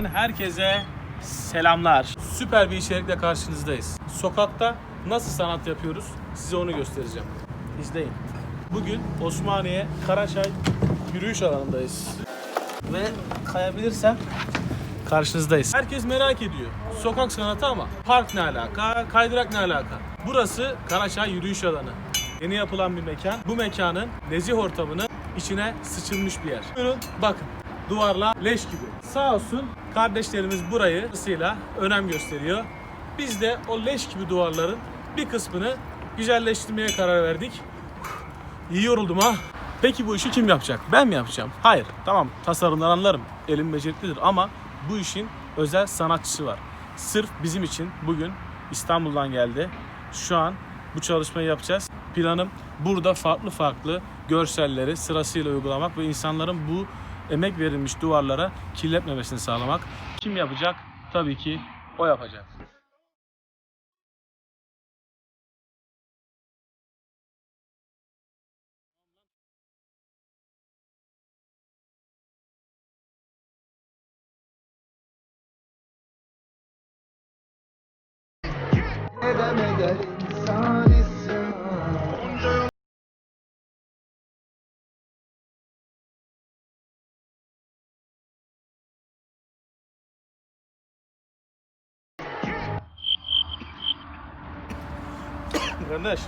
kanalından herkese selamlar. Süper bir içerikle karşınızdayız. Sokakta nasıl sanat yapıyoruz size onu göstereceğim. İzleyin. Bugün Osmaniye Karaçay yürüyüş alanındayız. Ve kayabilirsem karşınızdayız. Herkes merak ediyor. Sokak sanatı ama park ne alaka, kaydırak ne alaka? Burası Karaçay yürüyüş alanı. Yeni yapılan bir mekan. Bu mekanın nezih ortamının içine sıçılmış bir yer. Buyurun bakın. Duvarlar leş gibi. Sağ olsun kardeşlerimiz burayı ısıyla önem gösteriyor. Biz de o leş gibi duvarların bir kısmını güzelleştirmeye karar verdik. İyi yoruldum ha. Peki bu işi kim yapacak? Ben mi yapacağım? Hayır. Tamam tasarımdan anlarım. Elim beceriklidir ama bu işin özel sanatçısı var. Sırf bizim için bugün İstanbul'dan geldi. Şu an bu çalışmayı yapacağız. Planım burada farklı farklı görselleri sırasıyla uygulamak ve insanların bu emek verilmiş duvarlara kirletmemesini sağlamak. Kim yapacak? Tabii ki o yapacak. Kardeş,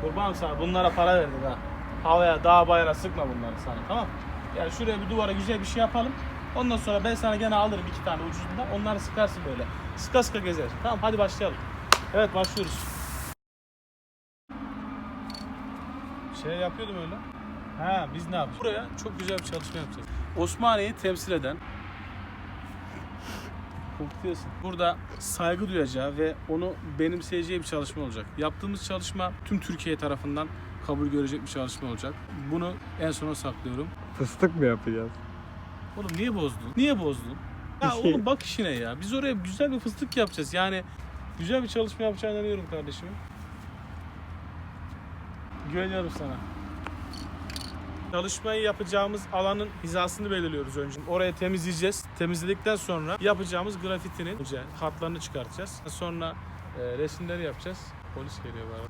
kurban sana bunlara para verdik ha. Havaya, dağa bayrağa sıkma bunları sana tamam mı? Yani şuraya bir duvara güzel bir şey yapalım. Ondan sonra ben sana gene alırım iki tane ucuzundan. Onları sıkarsın böyle. Sıka sıka gezer. Tamam hadi başlayalım. Evet başlıyoruz. Şey yapıyordum öyle. Ha biz ne yapacağız? Buraya çok güzel bir çalışma yapacağız. Osmaniye'yi temsil eden Korkutuyorsun. Burada saygı duyacağı ve onu benimseyeceği bir çalışma olacak. Yaptığımız çalışma tüm Türkiye tarafından kabul görecek bir çalışma olacak. Bunu en sona saklıyorum. Fıstık mı yapacağız? Oğlum niye bozdun? Niye bozdun? Ya oğlum bak işine ya. Biz oraya güzel bir fıstık yapacağız. Yani güzel bir çalışma yapacağına inanıyorum kardeşim. Güveniyorum sana. Çalışmayı yapacağımız alanın hizasını belirliyoruz önce. Oraya temizleyeceğiz. Temizledikten sonra yapacağımız grafitinin önce hatlarını çıkartacağız. Sonra e, resimleri yapacağız. Polis geliyor bana.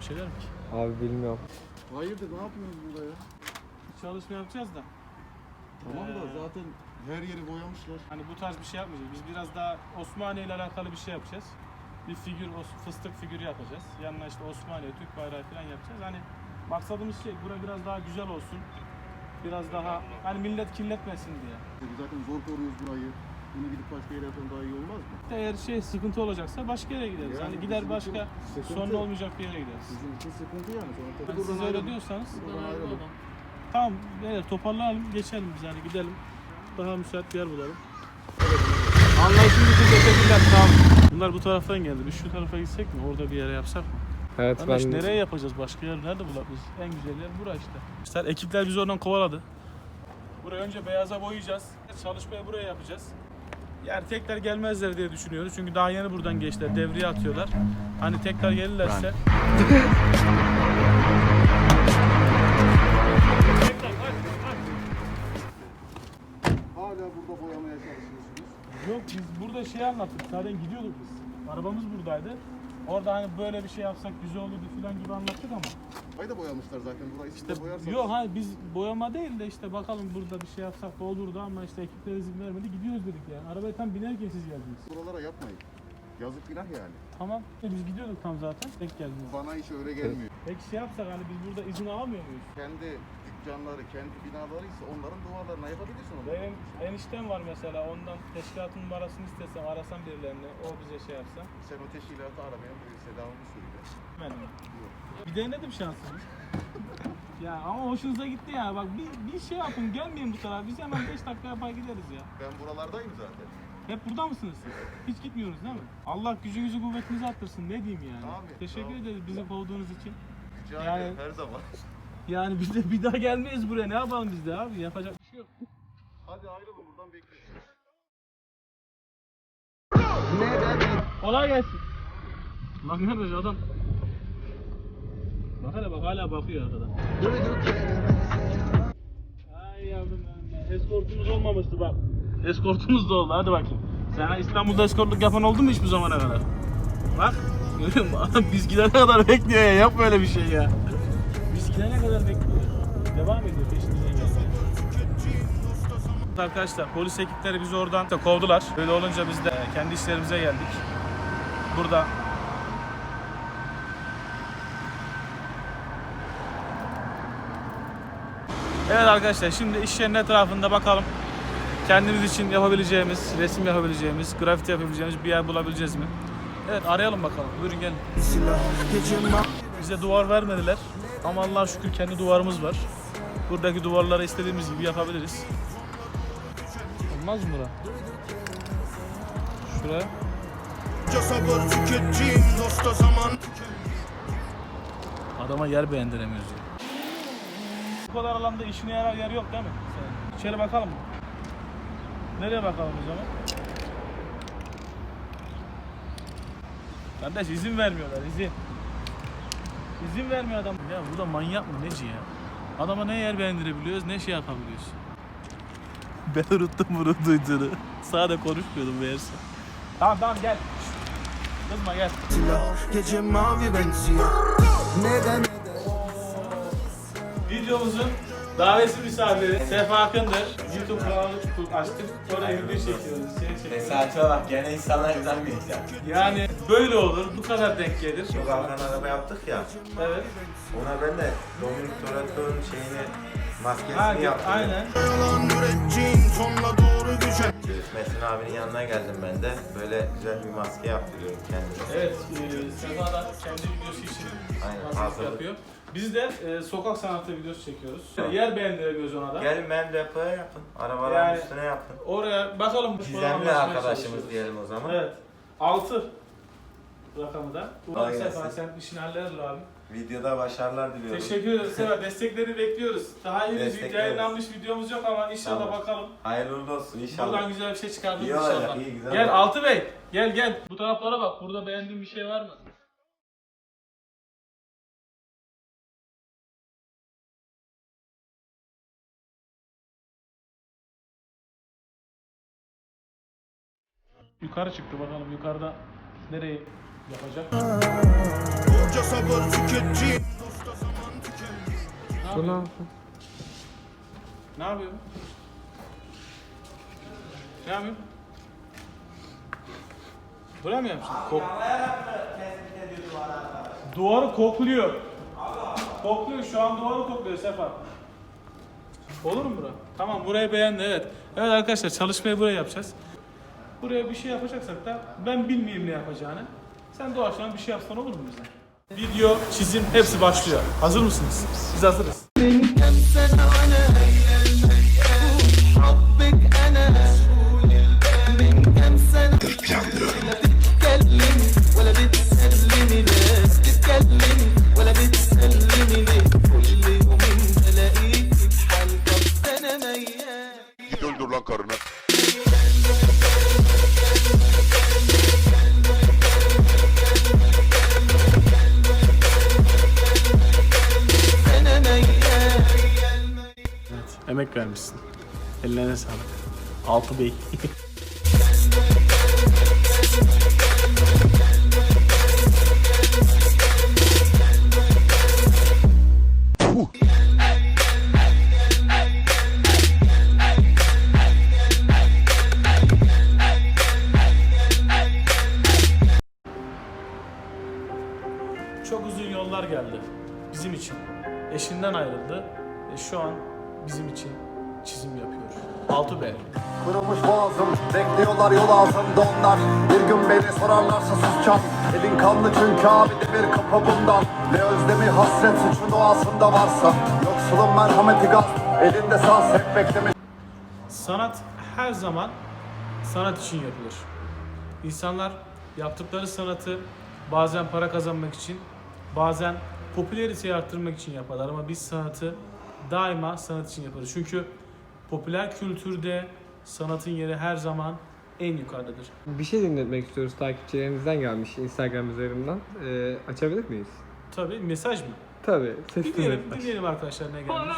Bir şeyler mi ki? Abi bilmiyorum. Hayırdır ne yapıyorsunuz burada ya? Çalışma yapacağız da. Tamam da Ee, zaten her yeri boyamışlar. Hani bu tarz bir şey yapmayacağız. Biz biraz daha Osmaniye ile alakalı bir şey yapacağız. Bir figür, os- fıstık figürü yapacağız. Yanına işte Osmaniye, Türk bayrağı falan yapacağız. Hani maksadımız şey, bura biraz daha güzel olsun. Biraz daha, hani millet kirletmesin diye. Zaten zor koruyoruz burayı. Bunu gidip başka yere yapalım daha iyi olmaz mı? Eğer şey sıkıntı olacaksa başka yere gideriz. Yani hani gider başka sıkıntı. sorun olmayacak bir yere gideriz. Bizim için sıkıntı yani. Sonra tabii Hani buradan siz öyle ayrılın. diyorsanız Buradan ayrılın. tamam beyler toparlayalım geçelim biz hani gidelim. Daha müsait bir yer bulalım. Anlayışınız için teşekkürler sağ olun. Bunlar bu taraftan geldi. Biz şu tarafa gitsek mi? Orada bir yere yapsak mı? Evet Kardeş ben nereye yapacağız? Başka yer nerede bulabiliriz? En güzel yer bura işte. İşte ekipler bizi oradan kovaladı. Burayı önce beyaza boyayacağız. Çalışmayı buraya yapacağız. Yani tekrar gelmezler diye düşünüyoruz. Çünkü daha yeni buradan geçtiler. Devriye atıyorlar. Hani tekrar gelirlerse... Hala burada boyamaya çalışıyorsunuz. Yok biz burada şey anlattık. Zaten gidiyorduk biz. Arabamız buradaydı. Orada hani böyle bir şey yapsak güzel olurdu falan gibi anlattık ama. Burayı da boyamışlar zaten. Burayı İşte de boyarsanız. yok hani biz boyama değil de işte bakalım burada bir şey yapsak da olurdu ama işte ekipler izin vermedi gidiyoruz dedik yani. Arabaya tam binerken siz geldiniz. Buralara yapmayın. Yazık günah yani. Tamam. E biz gidiyorduk tam zaten. Denk geldiniz. Bana hiç öyle gelmiyor. Peki şey yapsak hani biz burada izin alamıyor muyuz? Kendi dükkanları, kendi binaları ise onların duvarlarına yapabilirsin onu. Benim eniştem var mesela ondan teşkilatın numarasını istesem arasam birilerini o bize şey yapsa. Sen o teşkilatı ara benim bir selamımı söyle. Ben mi? Bir denedim şansımı. ya ama hoşunuza gitti ya bak bir, bir şey yapın gelmeyin bu tarafa biz hemen 5 dakika yapar gideriz ya. Ben buralardayım zaten. Hep burada mısınız siz? Hiç gitmiyorsunuz değil mi? Allah gücünüzü kuvvetinizi arttırsın ne diyeyim yani. Amin, Teşekkür amin. ederiz bizi kovduğunuz için. Rica Yani- ederim her zaman. Yani biz de bir daha gelmeyiz buraya ne yapalım biz de abi yapacak bir şey yok. Hadi ayrılın buradan bekliyorum. Neden Kolay gelsin. Bak kardeş adam. Bak hele bak hala bakıyor arkada. duyduk yerimizi Ay yavrum ya. Eskortumuz olmamıştı bak. Eskortumuz da oldu. Hadi bakayım. Sen İstanbul'da eskortluk yapan oldu mu hiç bu zamana kadar? Bak. Görüyor musun? Adam biz gidene kadar bekliyor ya. Yap böyle bir şey ya. Biz gidene kadar bekliyor. Devam ediyor peşimizden gelmeye. Arkadaşlar polis ekipleri bizi oradan da kovdular. Böyle olunca biz de kendi işlerimize geldik. Burada Evet arkadaşlar şimdi iş yerinin etrafında bakalım. Kendimiz için yapabileceğimiz, resim yapabileceğimiz, grafiti yapabileceğimiz bir yer bulabileceğiz mi? Evet arayalım bakalım. Buyurun gelin. Bize duvar vermediler. Ama Allah'a şükür kendi duvarımız var. Buradaki duvarları istediğimiz gibi yapabiliriz. Olmaz mı bura? Şuraya. Adama yer beğendiremiyoruz ya. Bu kadar alanda işine yarar yer yok değil mi? Senin? İçeri bakalım mı? Nereye bakalım o zaman? Kardeş izin vermiyorlar izin. İzin vermiyor adam. Ya bu da manyak mı neci ya? Adama ne yer beğendirebiliyoruz ne şey yapabiliyoruz. Ben unuttum bunu duyduğunu. Sağda konuşmuyordum meğerse. Tamam tamam gel. Kızma gel. Gece mavi benziyor Neden Videomuzun davetsiz misafiri Sefa Akın'dır. YouTube kanalı açtık. Oraya video çekiyoruz. Şey çekiyoruz. Tesadüfe bak gene insanlar güzel bir. Yani böyle olur. Bu kadar denk gelir. Çok arkan araba yaptık ya. Evet. Ona ben de Dominic Toretto'nun şeyini maskesini Ha, yaptım. aynen. Metin abinin yanına geldim ben de. Böyle güzel bir maske yaptırıyorum kendime. Evet. E, Sefa da kendi videosu için Aynen, hazırlık hazırlık. yapıyor. Biz de e, sokak sanatı videosu çekiyoruz. Yer beğendiremiyoruz ona da. Gelin ben depoya yapın. Arabaların Yani- üstüne yapın. Oraya bakalım. Gizemli arkadaşımız diyelim o zaman. Evet. 6 rakamı da. Ulan Kolay Sefa gelsin. sen işini halleder abi. Videoda başarılar diliyorum. Teşekkür ederiz Sefa. Destekleri bekliyoruz. Daha Destekleriz. yayınlanmış videomuz yok ama inşallah Tamam. bakalım. Hayırlı uğurlu olsun inşallah. Buradan güzel bir şey çıkardınız İyi olacak, inşallah. iyi, güzel gel olacak. Altı Bey. Gel gel. Bu taraflara bak. Burada beğendiğin bir şey var mı? Yukarı çıktı bakalım yukarıda nereyi yapacak? Borca sabır Ne Bu ne yapıyor? Ne yapıyor? Ne yapıyor? Buraya mı yapmışsın? Kok duvarı kokluyor. Kokluyor şu an duvarı kokluyor Sefa. Olur mu bura? Tamam burayı beğendi evet. Evet arkadaşlar çalışmayı buraya yapacağız. Buraya bir şey yapacaksak da ben bilmeyeyim ne yapacağını. Sen doğaçlama bir şey yapsan olur mu bize? Video, çizim hepsi başlıyor. Hazır mısınız? Biz hazırız. Emek vermişsin. Ellerine sağlık. Altı Bey. Çok uzun yollar geldi bizim için. Eşinden ayrıldı ve şu an bizim için çizim yapıyor. Altı B. Kırılmış boğazım Bekliyorlar yol ağzımda onlar Bir gün beni sorarlarsa susacağım Elin kanlı çünkü abi demir kapı bundan Ne özlemi hasret suçun doğasında varsa Yoksulun merhameti gaz Elinde saz hep bekleme Sanat her zaman sanat için yapılır. İnsanlar yaptıkları sanatı bazen para kazanmak için, bazen popülariteyi arttırmak için yaparlar ama biz sanatı daima sanat için yaparız. Çünkü popüler kültürde sanatın yeri her zaman en yukarıdadır. Bir şey dinletmek istiyoruz takipçilerimizden gelmiş Instagram üzerinden. Ee, açabilir miyiz? Tabii mesaj mı? Tabii. Ses Dinleyelim, dinleyelim arkadaşlar ne gelmiş.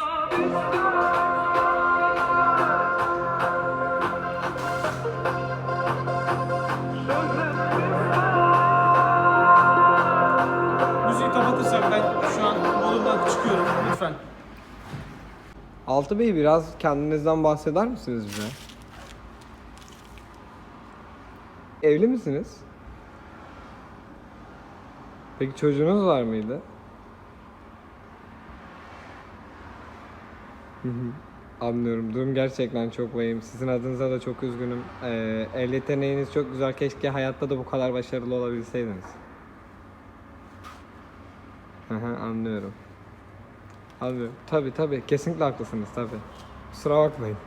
Altı Bey biraz kendinizden bahseder misiniz bize? Evli misiniz? Peki çocuğunuz var mıydı? Hı hı. Anlıyorum. Durum gerçekten çok vahim. Sizin adınıza da çok üzgünüm. Ee, el yeteneğiniz çok güzel. Keşke hayatta da bu kadar başarılı olabilseydiniz. Hı hı, anlıyorum. Abi tabi tabi kesinlikle haklısınız tabi. Kusura bakmayın.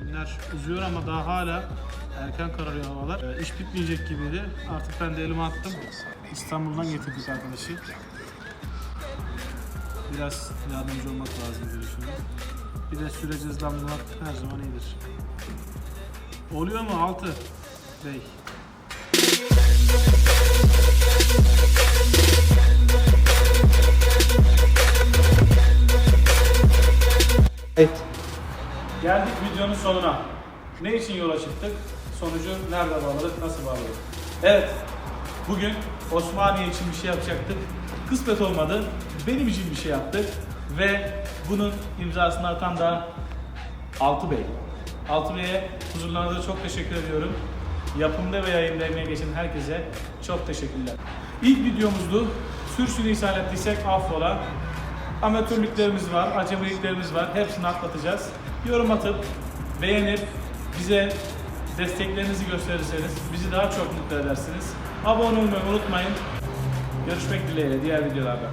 Günler uzuyor ama daha hala erken kararıyor havalar. Ee, iş bitmeyecek gibiydi. Artık ben de elime attım. İstanbul'dan getirdik arkadaşı. Biraz yardımcı olmak lazım diye düşünüyorum. Bir de sürece hızlandırmak her zaman iyidir. Oluyor mu altı? Bey. Evet. Geldik videonun sonuna. Ne için yola çıktık? Sonucu nerede bağladık, nasıl bağladık? Evet, bugün Osmaniye için bir şey yapacaktık. Kısmet olmadı. Benim için bir şey yaptık. Ve bunun imzasını atan da Altı Bey. Altı Bey'e huzurlarınızda çok teşekkür ediyorum. Yapımda ve yayında emeği geçen herkese çok teşekkürler. İlk videomuzdu. Sürçülisan ettiysek affola. Amatörlüklerimiz var, acemiliklerimiz var. Hepsini atlatacağız. Yorum atıp, beğenip, bize desteklerinizi gösterirseniz bizi daha çok mutlu edersiniz. Abone olmayı unutmayın. Görüşmek dileğiyle diğer videolarda.